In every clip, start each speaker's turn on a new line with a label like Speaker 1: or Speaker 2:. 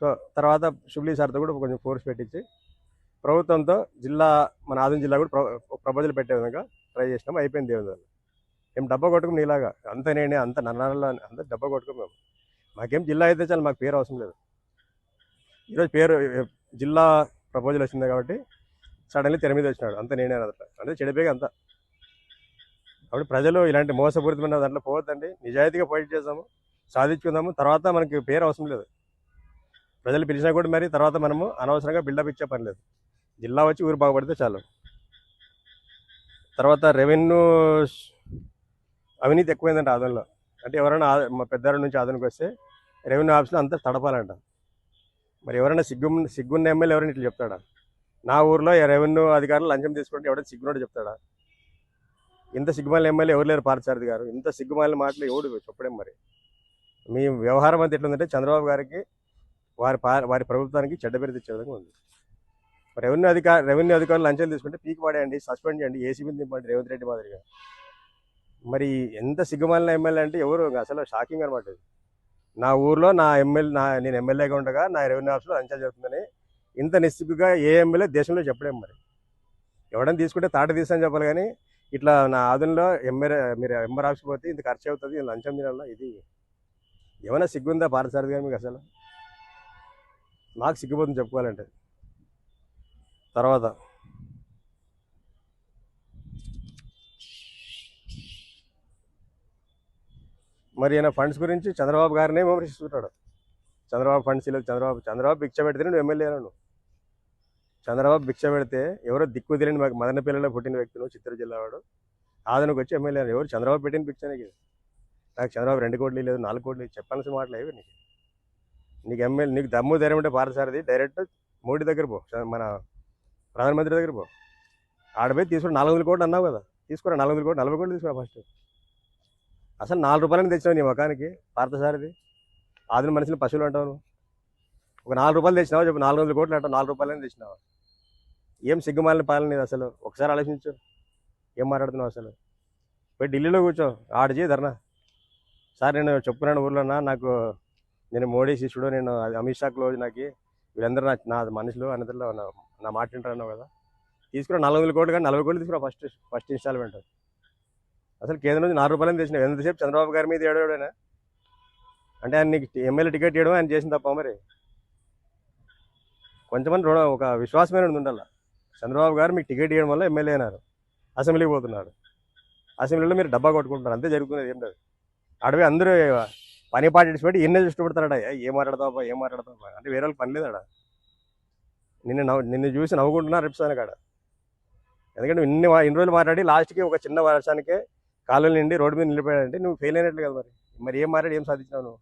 Speaker 1: So తర్వాత షుబ్లీ సార్తో కూడా కొంచెం ఫోర్స్ పెట్టించి ప్రభుత్వంతో జిల్లా మన ఆదిం జిల్లా కూడా ప్ర- ప్రపోజల్ పెట్టే విధంగా ట్రై చేసినాం. అయిపోయింది దేవుని మేము ఏం డబ్బా కొట్టుకుని ఇలాగా అంత నేనే అంత నన్నాళ్ళ అంత డబ్బా కొట్టుకుని మేము. మాకేం జిల్లా అయితే చాలు మాకు పేరు అవసరం లేదు. ఈరోజు పేరు జిల్లా ప్రపోజల్ వచ్చింది కాబట్టి సడన్లీ తెర మీద వచ్చినాడు. అంత నేనే అన్నట్టు అంటే చెడిపోయి అంత. కాబట్టి ప్రజలు ఇలాంటి మోసపూరితమైన దాంట్లో పోవద్దండి. నిజాయితీగా పోయిట్ చేసాము సాధించుకుందాము. తర్వాత మనకి పేరు అవసరం లేదు. ప్రజలు పిలిచినా కూడా మరి తర్వాత మనము అనవసరంగా బిల్డప్ ఇచ్చే పని లేదు. జిల్లా వచ్చి ఊరు బాగుపడితే చాలు. తర్వాత రెవెన్యూ అవినీతి ఎక్కువైందంట ఆదంలో. అంటే ఎవరైనా మా పెద్దారి నుంచి ఆదానికి వస్తే రెవెన్యూ ఆఫీస్లో అంతా తడపాలంట. మరి ఎవరైనా సిగ్గు సిగ్గున్న ఎమ్మెల్యే ఎవరైనా ఇట్లా చెప్తాడా? నా ఊర్లో రెవెన్యూ అధికారులు లంచం తీసుకుంటే ఎవరైనా సిగ్గునోడు చెప్తాడా? ఇంత సిగ్గుమాలిన ఎమ్మెల్యే ఎవరు లేరు పార్థసారథి గారు. ఇంత సిగ్గుమాలిన మాటలు ఎవడు చెప్పడం మరి? మీ వ్యవహారం అంతా ఎట్లుందంటే చంద్రబాబు గారికి వారి వారి ప్రభుత్వానికి చెడ్డ పేరు తెచ్చే విధంగా ఉంది. రెవెన్యూ అధికార రెవెన్యూ అధికారులు లంచం తీసుకుంటే పీక్ పడేయండి సస్పెండ్ చేయండి ఏసీబీని దింపండి రేవంత్ రెడ్డి మాదిరిగా. మరి ఎంత సిగ్గుమాలిన ఎమ్మెల్యే అంటే ఎవరు? అసలు షాకింగ్ అనమాట ఇది. నా ఊర్లో నా ఎమ్మెల్యే నా నేను ఎమ్మెల్యేగా ఉండగా నా రెవెన్యూ ఆఫీస్లో లంచం జరుగుతుందని ఇంత నిస్సిగ్గుగా ఏ ఎమ్మెల్యే దేశంలో చెప్పలేము మరి. ఎవడని తీసుకుంటే తాట తీసని చెప్పాలి కానీ ఇట్లా నా ఆదంలో ఎమ్మెల్యే మీరు ఎంఆర్ ఆఫీస్ పోతే ఇంత ఖర్చు అవుతుంది లంచం తినాల ఇది ఏమైనా సిగ్గుందా పార్థసారథి గారు మీకు అసలు? నాకు సిగ్గుపోతుంది చెప్పుకోవాలంటే. తర్వాత. మరి ఆయన ఫండ్స్ గురించి చంద్రబాబు గారినే విమర్శిస్తుంటాడు. చంద్రబాబు ఫండ్స్ ఇలా చంద్రబాబు చంద్రబాబు భిక్ష పెడితే నువ్వు ఎమ్మెల్యే నువ్వు చంద్రబాబు భిక్ష పెడితే ఎవరో దిక్కు తెలియని మాకు మదన పిల్లలో పుట్టిన వ్యక్తి నువ్వు చిత్తూరు జిల్లా వాడు ఆదనకు వచ్చి ఎమ్మెల్యే ఎవరు? చంద్రబాబు పెట్టిన భిక్ష నీకు. నాకు చంద్రబాబు రెండు కోట్లు లేదు నాలుగు కోట్లు చెప్పాల్సిన మాటలు ఏవి నీకు? నీకు ఎమ్మెల్యే నీకు దమ్ము ధైర్యం ఉంటే పారసారది డైరెక్ట్ మోడీ దగ్గర పో మన ప్రధానమంత్రి దగ్గర పో. ఆడపోయి తీసుకుని నాలుగు వందల కోట్లు అన్నావు కదా తీసుకురా నాలుగు వందల కోట్లు నలభై కోట్లు తీసుకురా ఫస్ట్ అసలు నాలుగు రూపాయలని తెచ్చినావు నీ ముఖానికి పార్థసారథి ఆదిన మనుషులు పశువులు అంటావు ఒక నాలుగు రూపాయలు తెచ్చినావా చెప్పు నాలుగు వందల కోట్లు అంటావు నాలుగు రూపాయలని తెచ్చినావా? ఏం సిగ్గుమాలిన పాలన లేదు అసలు? ఒకసారి ఆలోచించు. ఏం మాట్లాడుతున్నావు అసలు? పోయి ఢిల్లీలో కూర్చో ఆడ చేయి ధర్నా. సార్ నేను చెప్పుకున్నాను ఊర్లోనా? నాకు నేను మోడీ శిష్యుడు నేను అమిత్ షా క్లోజ్ నాకు. వీళ్ళందరూ నా నా మనుషులు అందరిలో నా మాట వింటారన్నావు కదా? తీసుకురా నాలుగు వందల కోట్లు కానీ నలభై కోట్లు తీసుకురా ఫస్ట్ ఫస్ట్ ఇన్స్టాల్మెంట్. అసలు కేంద్రం నుంచి నాలుగు రూపాయలని తెచ్చినావు? ఎంతసేపు చంద్రబాబు గారి మీద ఏడాడైనా అంటే ఆయన నీకు ఎమ్మెల్యే టికెట్ ఇవ్వడం ఆయన చేసిన తప్ప మరి? కొంతమంది రుణ ఒక విశ్వాసమైన ఉండాల. చంద్రబాబు గారు మీకు టికెట్ ఇవ్వడం వల్ల ఎమ్మెల్యే అయినారు. అసెంబ్లీకి పోతున్నారు. అసెంబ్లీలో మీరు డబ్బా కొట్టుకుంటున్నారు. అంతే జరుగుతున్నది ఏం లేదు. అడవి అందరూ పని పాటి పెట్టి ఎన్నే చూపెడతారట ఏం మాట్లాడతావా ఏం మాట్లాడతావా అంటే వేరే వాళ్ళకి పని లేదు ఆడ నిన్ను నవ్వు నిన్ను చూసి నవ్వుకుంటున్నా రేపు కాడ. ఎందుకంటే ఇన్ని ఇన్ని రోజులు మాట్లాడి లాస్ట్కి ఒక చిన్న వర్షానికే కాలువలు నిండి రోడ్డు మీద నిలిపోయాడంటే నువ్వు ఫెయిల్ అయినట్లు కదా మరి. మరి ఏం మాట్లాడి ఏం సాధించినావు నువ్వు?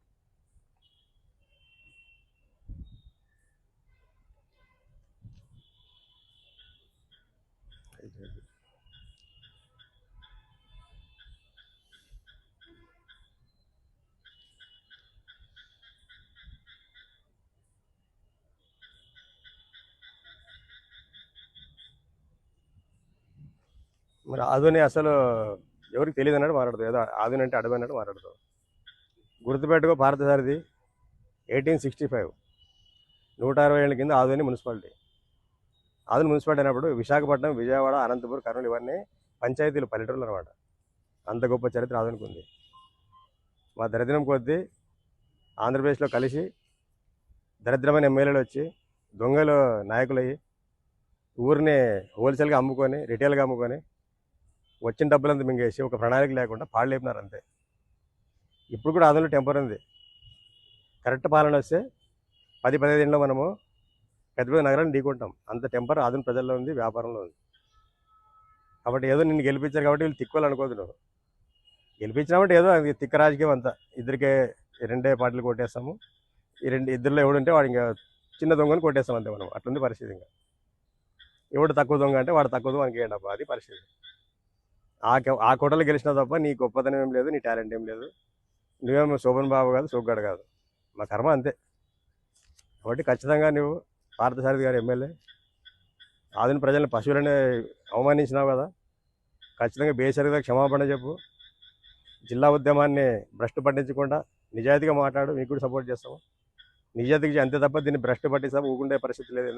Speaker 1: మరి ఆధుని అసలు ఎవరికి తెలియదు అన్నట్టు మాట్లాడదు ఏదో ఆధుని అంటే అడవి అన్నట్టు మాట్లాడదు గుర్తుపెట్టుకో భారతసారిది ఎయిటీన్ సిక్స్టీ ఫైవ్. నూట అరవై ఏళ్ళ కింద ఆధుని మున్సిపాలిటీ. ఆధుని మున్సిపాలిటీ అయినప్పుడు విశాఖపట్నం విజయవాడ అనంతపురం కర్నూలు ఇవన్నీ పంచాయతీలు పల్లెటూరులు అనమాట అంత గొప్ప చరిత్ర ఆధునికి ఉంది. మా దరిద్రం కొద్దీ ఆంధ్రప్రదేశ్లో కలిసి దరిద్రమైన ఎమ్మెల్యేలు వచ్చి దొంగలు నాయకులయ్యి ఊరిని హోల్సేల్గా అమ్ముకొని రిటైల్గా అమ్ముకొని వచ్చిన డబ్బులంతా మింగేసి ఒక ప్రణాళిక లేకుండా పాడు అంతే. ఇప్పుడు కూడా అందులో టెంపర్ ఉంది. కరెక్ట్ పాలన వస్తే పది పదిహేను మనము పెద్ద పెద్ద నగరాన్ని ఢీకొంటాం. అంత టెంపర్ ఆధున ప్రజల్లో ఉంది వ్యాపారంలో ఉంది. కాబట్టి ఏదో నిన్ను గెలిపించారు కాబట్టి వీళ్ళు తిక్కోవాలి నువ్వు. గెలిపించినామంటే ఏదో అది తిక్క రాజకీయం అంతా. ఇద్దరికే రెండే పార్టీలు కొట్టేస్తాము. ఈ రెండు ఇద్దరిలో ఎవడుంటే వాడు ఇంకా చిన్న దొంగని కొట్టేస్తాం అంతే మనం. అట్లుంది పరిస్థితి ఇంకా. ఎవడు తక్కువ దొంగ అంటే వాడు తక్కువ దొంగ మనకి అబ్బా అది పరిస్థితి. ఆ ఆ కోటలో గెలిచినా తప్ప నీ గొప్పతనం ఏం లేదు నీ టాలెంట్ ఏం లేదు. నువ్వేమో శోభన్ బాబు కాదు సోగ్గాడు కాదు. మా కర్మ అంతే. కాబట్టి ఖచ్చితంగా నువ్వు పార్థసారథి గారు ఎమ్మెల్యే. ఆధునిక ప్రజలను పశువులనే అవమానించినావు కదా. ఖచ్చితంగా బేసరిగా క్షమాపణ చెప్పు. జిల్లా ఉద్యమాన్ని భ్రష్టు పట్టించకుండా నిజాయితీగా మాట్లాడు మీకు కూడా సపోర్ట్ చేస్తాము. నిజాయితీకి అంతే తప్ప దీన్ని భ్రష్టు పట్టి ఊకుండే పరిస్థితి లేదు.